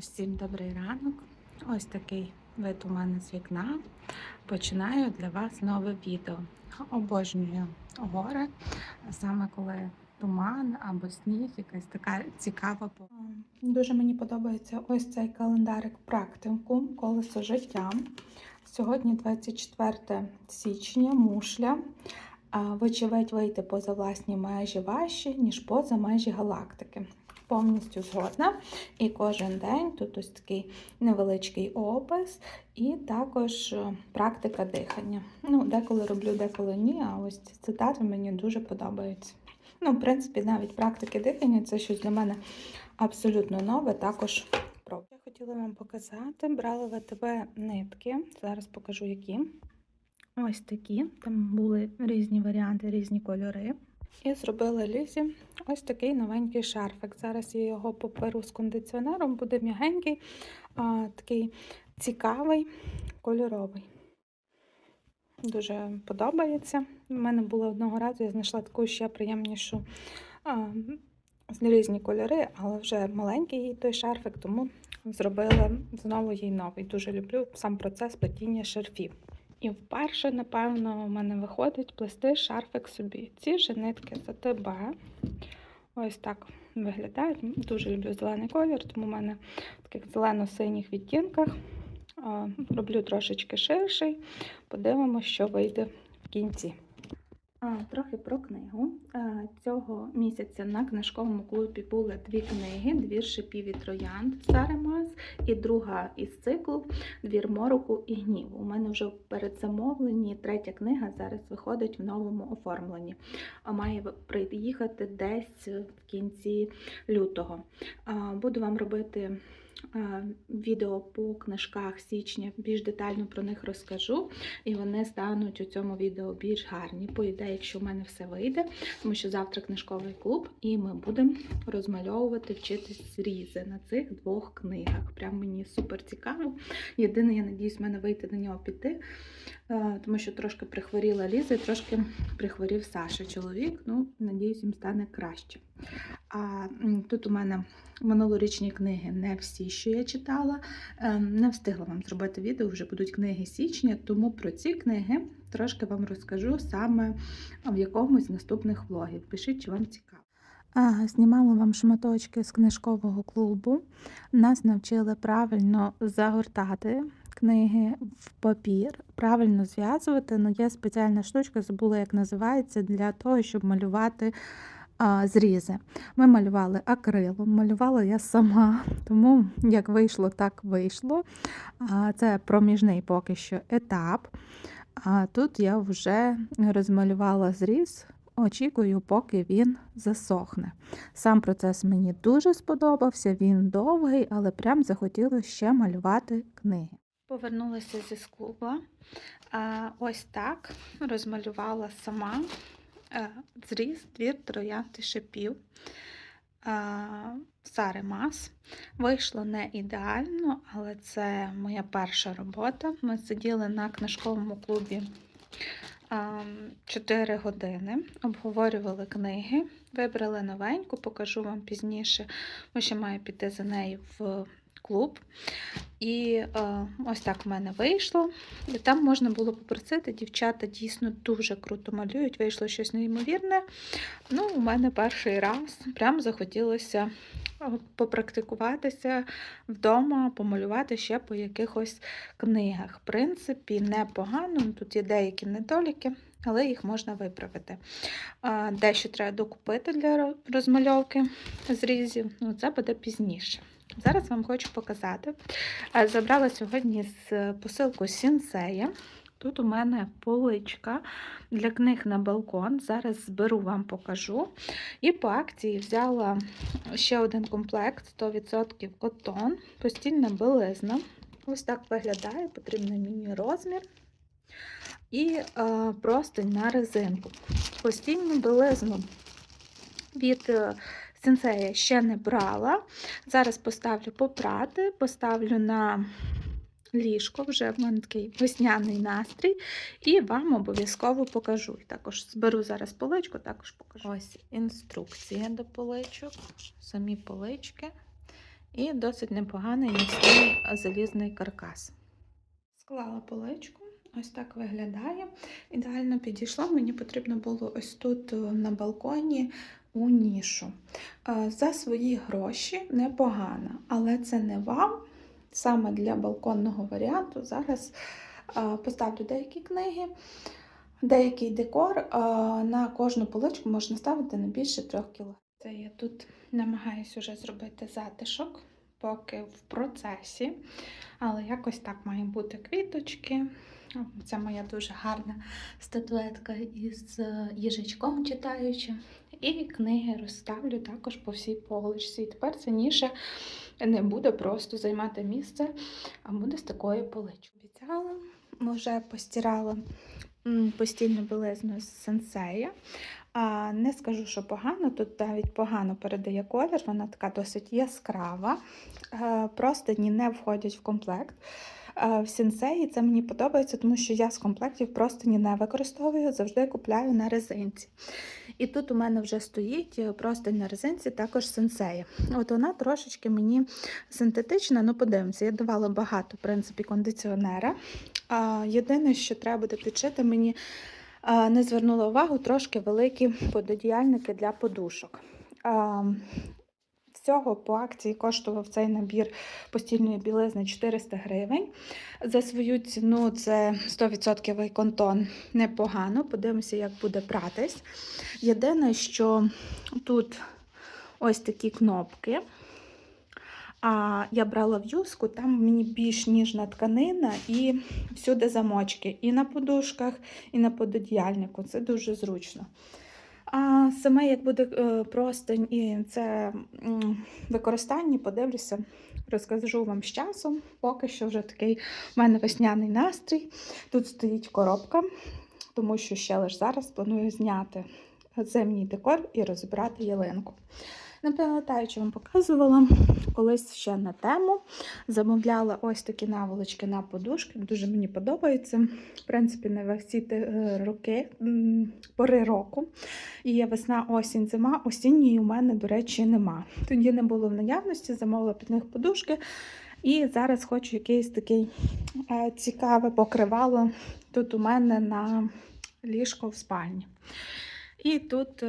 Всім добрий ранок. Ось такий вид у мене з вікна. Починаю для вас нове відео. Обожнюю гори, саме коли туман або сніг, якась така цікава. Дуже мені подобається ось цей календарик практикум колесо життя. Сьогодні 24 січня, мушля. Вочевидь, вийти поза власні межі важче, ніж поза межі галактики. Повністю згодна. І кожен день тут ось такий невеличкий опис, і також е, практика дихання. Ну, деколи роблю, деколи ні, а ось ці цитати мені дуже подобаються. Ну, в принципі, навіть практики дихання це щось для мене абсолютно нове, також пробую. Я хотіла вам показати, брала ВТБ нитки. Зараз покажу які. Ось такі. Там були різні варіанти, різні кольори. І зробила Лізі ось такий новенький шарфик. Зараз я його поперу з кондиціонером, буде м'ягенький, такий цікавий, кольоровий. Дуже подобається. У мене було одного разу, я знайшла таку ще приємнішу різні кольори, але вже маленький їй той шарфик, тому зробила знову їй новий. Дуже люблю сам процес плетіння шарфів. І вперше, напевно, у мене виходить плести шарфик собі. Ці же нитки за тебе. Ось так виглядають. Дуже люблю зелений колір, тому в мене в таких зелено-синіх відтінках. Роблю трошечки ширший. Подивимося, що вийде в кінці. Трохи про книгу. Цього місяця на книжковому клубі були дві книги: Двір шипів і троянд Саремас і друга із циклу Двір мороку і гніву. У мене вже передзамовлені третя книга зараз виходить в новому оформленні. Має приїхати десь в кінці лютого. Буду вам робити відео по книжках січня, більш детально про них розкажу, і вони стануть у цьому відео більш гарні. По ідеї, якщо в мене все вийде, тому що завтра книжковий клуб, і ми будемо розмальовувати, вчитись різи на цих двох книгах. Прям мені супер цікаво. Єдине, я надіюсь, в мене вийти на нього піти, е, тому що трошки прихворіла Ліза і трошки прихворів Саша, чоловік. Ну, надіюсь, їм стане краще. А тут у мене минулорічні книги не всі, що я читала. Ем, Не встигла вам зробити відео, вже будуть книги січня, тому про ці книги трошки вам розкажу саме в якомусь з наступних влогів. Пишіть, чи вам цікаво. А, Знімала вам шматочки з книжкового клубу. Нас навчили правильно загортати книги в папір, правильно зв'язувати. Ну, є спеціальна штучка, забула, як називається, для того, щоб малювати зрізи. Ми малювали акрилом, малювала я сама, тому як вийшло, так вийшло. Це проміжний поки що етап. А тут я вже розмалювала зріз, очікую, поки він засохне. Сам процес мені дуже сподобався, він довгий, але прям захотілося ще малювати книги. Повернулася зі клуба. Ось так розмалювала сама зріз, двір троянд і шипів. Сари Мас. Вийшло не ідеально, але це моя перша робота. Ми сиділи на книжковому клубі 4 години, обговорювали книги, вибрали новеньку, покажу вам пізніше, бо ще маю піти за нею в клуб. І е, ось так в мене вийшло. І там можна було попросити, дівчата дійсно дуже круто малюють, вийшло щось неймовірне. Ну, у мене перший раз прям захотілося е, попрактикуватися вдома, помалювати ще по якихось книгах. В принципі, непогано. Тут є деякі недоліки, але їх можна виправити. Е, Дещо треба докупити для розмальовки зрізів, ну це буде пізніше. Зараз вам хочу показати. Забрала сьогодні з посилку Сінсея. Тут у мене поличка для книг на балкон. Зараз зберу вам покажу. І по акції взяла ще один комплект 100% котон, постільна білизна. Ось так виглядає, потрібний мені розмір. І е, простинь на резинку. Постільну білизну від е, Сенсея ще не брала. Зараз поставлю попрати, поставлю на ліжко, вже в мене такий весняний настрій, і вам обов'язково покажу. І Також зберу зараз поличку, також покажу. Ось інструкція до поличок, самі полички. І досить непоганий міцний залізний каркас. Склала поличку, ось так виглядає. Ідеально підійшло. Мені потрібно було ось тут е, на балконі у нішу. Е, За свої гроші непогано, але це не вам. Саме для балконного варіанту зараз е, поставлю деякі книги, деякий декор. е, На кожну поличку можна ставити не більше 3 кг. Це я тут намагаюся вже зробити затишок, поки в процесі. Але якось так має бути квіточки. Це моя дуже гарна статуетка із е, їжачком читаючим. І книги розставлю також по всій поличці. І тепер це ніша не буде просто займати місце, а буде з такою поличкою. Обіцяла, вже постирала м, постільну білизну з сенсея. А, не скажу, що погано, тут навіть погано передає колір, вона така досить яскрава. Просто Простині не входять в комплект. Е, В сенсеї це мені подобається, тому що я з комплектів простині не використовую, завжди купляю на резинці. І тут у мене вже стоїть просто на резинці, також сенсея. От вона трошечки мені синтетична, ну подивимося, я давала багато, в принципі, кондиціонера. А, Єдине, що треба буде підшити, мені не звернула увагу трошки великі пододіяльники для подушок. Всього по акції коштував цей набір постільної білизни 400 гривень. За свою ціну це 100% контон непогано. Подивимося, як буде братись. Єдине, що тут ось такі кнопки. А я брала в там мені більш ніжна тканина і всюди замочки. І на подушках, і на пододіяльнику. Це дуже зручно. А саме як буде просто простень і це використання, подивлюся, розкажу вам з часом. Поки що вже такий в мене весняний настрій. Тут стоїть коробка, тому що ще лише зараз планую зняти зимній декор і розібрати ялинку. Не пам'ятаю, чи вам показувала колись ще на тему. Замовляла ось такі наволочки на подушки. Дуже мені подобається. В принципі, не всі е, роки, пори року. І є весна, осінь, зима. Осінньої у мене, до речі, нема. Тоді не було в наявності, замовила під них подушки. І зараз хочу якийсь такий е, цікаве покривало тут у мене на ліжко в спальні. І тут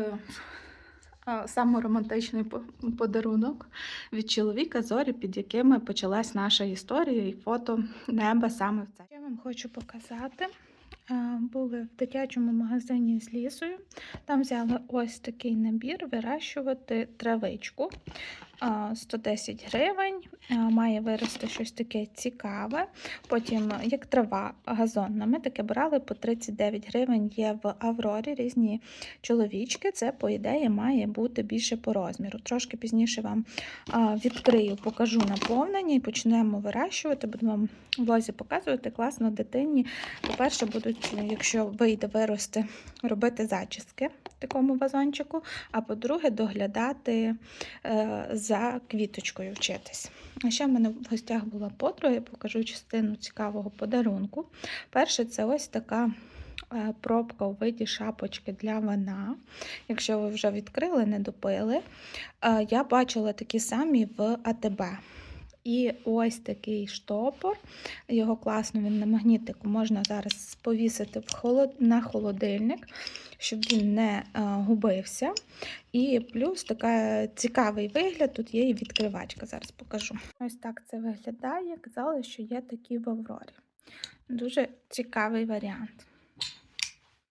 саме романтичний по- подарунок від чоловіка зорі, під якими почалась наша історія і фото неба саме в це. Я вам хочу показати. Були в дитячому магазині з лісою. Там взяли ось такий набір вирощувати травичку. Е, 110 гривень. Має вирости щось таке цікаве. Потім, як трава газонна, ми таке брали по 39 гривень. Є в Аврорі різні чоловічки. Це, по ідеї, має бути більше по розміру. Трошки пізніше вам відкрию, покажу наповнення і почнемо вирощувати. Буду вам в лозі показувати класно дитині. По-перше, будуть, якщо вийде вирости, робити зачіски такому вазончику. А по-друге, доглядати е, за квіточкою вчитись. А ще в мене в гостях була подруга, я покажу частину цікавого подарунку. Перше, це ось така е, пробка у виді шапочки для вина. Якщо ви вже відкрили, не допили. Е, Я бачила такі самі в АТБ. І ось такий штопор. Його класно він на магнітику можна зараз повісити на холодильник, щоб він не е, губився. І плюс така цікавий вигляд. Тут є і відкривачка. Зараз покажу. Ось так це виглядає. Казали, що є такі в Аврорі. Дуже цікавий варіант.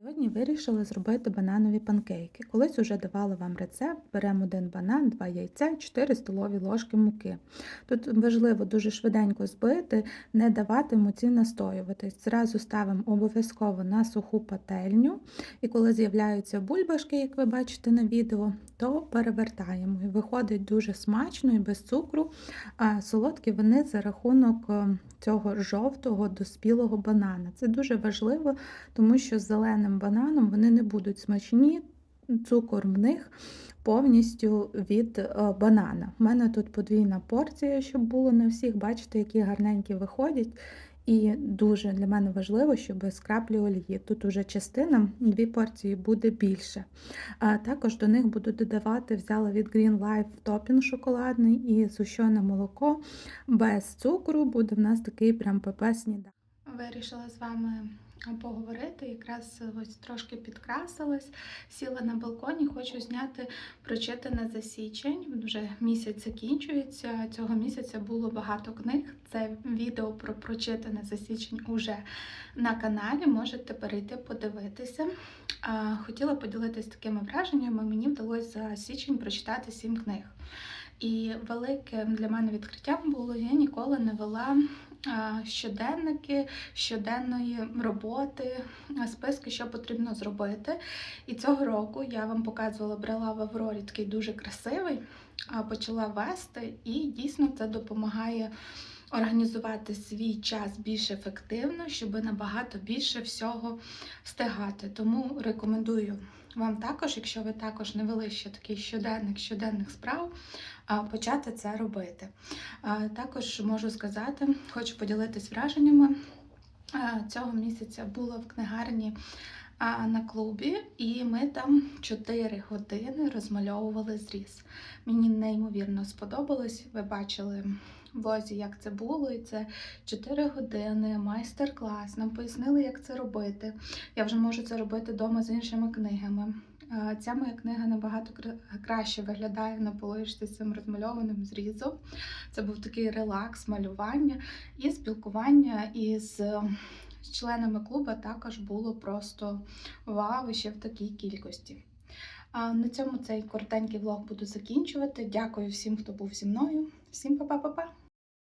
Сьогодні вирішили зробити бананові панкейки. Колись уже давала вам рецепт: беремо один банан, два яйця, 4 столові ложки муки. Тут важливо дуже швиденько збити, не давати муці настоюватись. Зразу ставимо обов'язково на суху пательню, і коли з'являються бульбашки, як ви бачите на відео, то перевертаємо. І виходить дуже смачно і без цукру. А солодкі вони за рахунок е, цього жовтого доспілого банана. Це дуже важливо, тому що з зеленим бананом вони не будуть смачні, цукор в них повністю від е, банана. У мене тут подвійна порція, щоб було на всіх. Бачите, які гарненькі виходять. І дуже для мене важливо, щоб без краплі олії. Тут уже частина, дві порції буде більше. А також до них буду додавати, взяла від Green Life топінг шоколадний і зущене молоко без цукру. Буде в нас такий прям ПП сніданок. Вирішила з вами поговорити. Якраз ось трошки підкрасилась, сіла на балконі, хочу зняти прочитане за січень. Вже місяць закінчується. Цього місяця було багато книг. Це відео про прочитане за січень уже на каналі. Можете перейти подивитися. Хотіла поділитися такими враженнями. Мені вдалося за січень прочитати сім книг. І великим для мене відкриттям було, я ніколи не вела щоденники щоденної роботи, списки, що потрібно зробити. І цього року я вам показувала, брала в Аврорі такий дуже красивий, почала вести, і дійсно це допомагає організувати свій час більш ефективно, щоб набагато більше всього встигати. Тому рекомендую вам також, якщо ви також не вели ще такий щоденник щоденних справ, почати це робити. Також можу сказати, хочу поділитись враженнями. Цього місяця була в книгарні на клубі, і ми там 4 години розмальовували зріз. Мені неймовірно сподобалось. Ви бачили в влозі, як це було, і це 4 години, майстер-клас. Нам пояснили, як це робити. Я вже можу це робити вдома з іншими книгами. Ця моя книга набагато краще виглядає на полишці з цим розмальованим зрізом. Це був такий релакс, малювання і спілкування із е, членами клубу також було просто вау, ще в такій кількості. На цьому цей коротенький влог буду закінчувати. Дякую всім, хто був зі мною. Всім па-па-па-па!